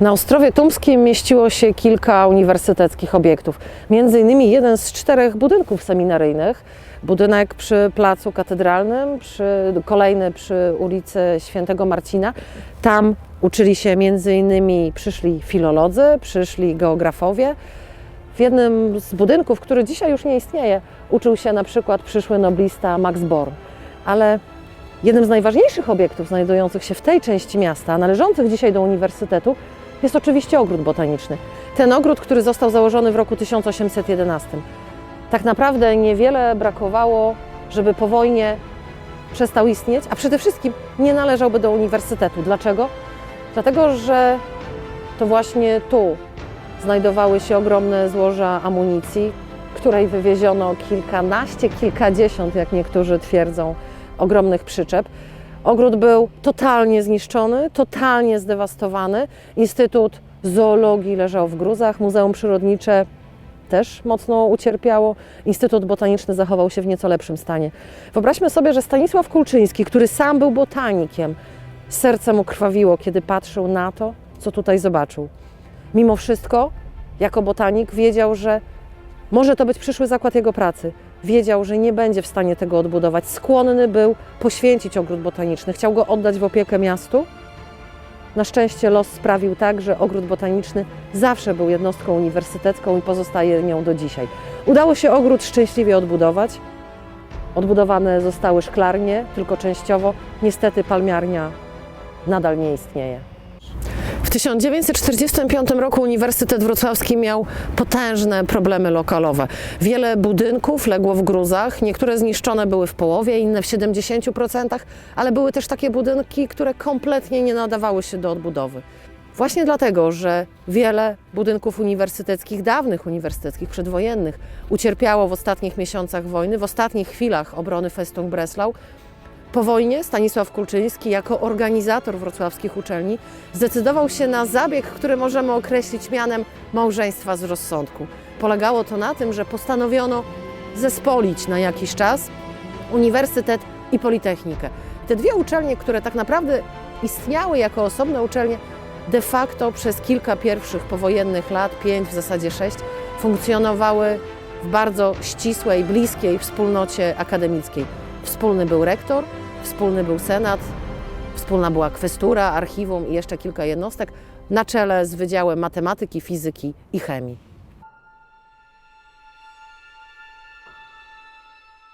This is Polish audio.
Na Ostrowie Tumskim mieściło się kilka uniwersyteckich obiektów. Między innymi jeden z czterech budynków seminaryjnych. Budynek przy Placu Katedralnym, przy, kolejny przy ulicy Świętego Marcina. Tam uczyli się między innymi przyszli filolodzy, przyszli geografowie. W jednym z budynków, który dzisiaj już nie istnieje, uczył się na przykład przyszły noblista Max Born. Ale jednym z najważniejszych obiektów znajdujących się w tej części miasta, należących dzisiaj do uniwersytetu, jest oczywiście ogród botaniczny. Ten ogród, który został założony w roku 1811. Tak naprawdę niewiele brakowało, żeby po wojnie przestał istnieć, a przede wszystkim nie należałby do uniwersytetu. Dlaczego? Dlatego, że to właśnie tu znajdowały się ogromne złoża amunicji, której wywieziono kilkanaście, kilkadziesiąt, jak niektórzy twierdzą, ogromnych przyczep. Ogród był totalnie zniszczony, totalnie zdewastowany. Instytut Zoologii leżał w gruzach, Muzeum Przyrodnicze też mocno ucierpiało. Instytut Botaniczny zachował się w nieco lepszym stanie. Wyobraźmy sobie, że Stanisław Kulczyński, który sam był botanikiem, serce mu krwawiło, kiedy patrzył na to, co tutaj zobaczył. Mimo wszystko, jako botanik, wiedział, że może to być przyszły zakład jego pracy. Wiedział, że nie będzie w stanie tego odbudować. Skłonny był poświęcić ogród botaniczny. Chciał go oddać w opiekę miastu. Na szczęście los sprawił tak, że ogród botaniczny zawsze był jednostką uniwersytecką i pozostaje nią do dzisiaj. Udało się ogród szczęśliwie odbudować. Odbudowane zostały szklarnie, tylko częściowo. Niestety palmiarnia nadal nie istnieje. W 1945 roku Uniwersytet Wrocławski miał potężne problemy lokalowe. Wiele budynków legło w gruzach, niektóre zniszczone były w połowie, inne w 70%, ale były też takie budynki, które kompletnie nie nadawały się do odbudowy. Właśnie dlatego, że wiele budynków uniwersyteckich, dawnych uniwersyteckich, przedwojennych, ucierpiało w ostatnich miesiącach wojny, w ostatnich chwilach obrony Festung Breslau, po wojnie Stanisław Kulczyński, jako organizator wrocławskich uczelni, zdecydował się na zabieg, który możemy określić mianem małżeństwa z rozsądku. Polegało to na tym, że postanowiono zespolić na jakiś czas uniwersytet i politechnikę. Te dwie uczelnie, które tak naprawdę istniały jako osobne uczelnie, de facto przez kilka pierwszych powojennych lat, pięć, w zasadzie sześć, funkcjonowały w bardzo ścisłej, bliskiej wspólnocie akademickiej. Wspólny był rektor, wspólny był senat, wspólna była kwestura, archiwum i jeszcze kilka jednostek na czele z Wydziałem Matematyki, Fizyki i Chemii.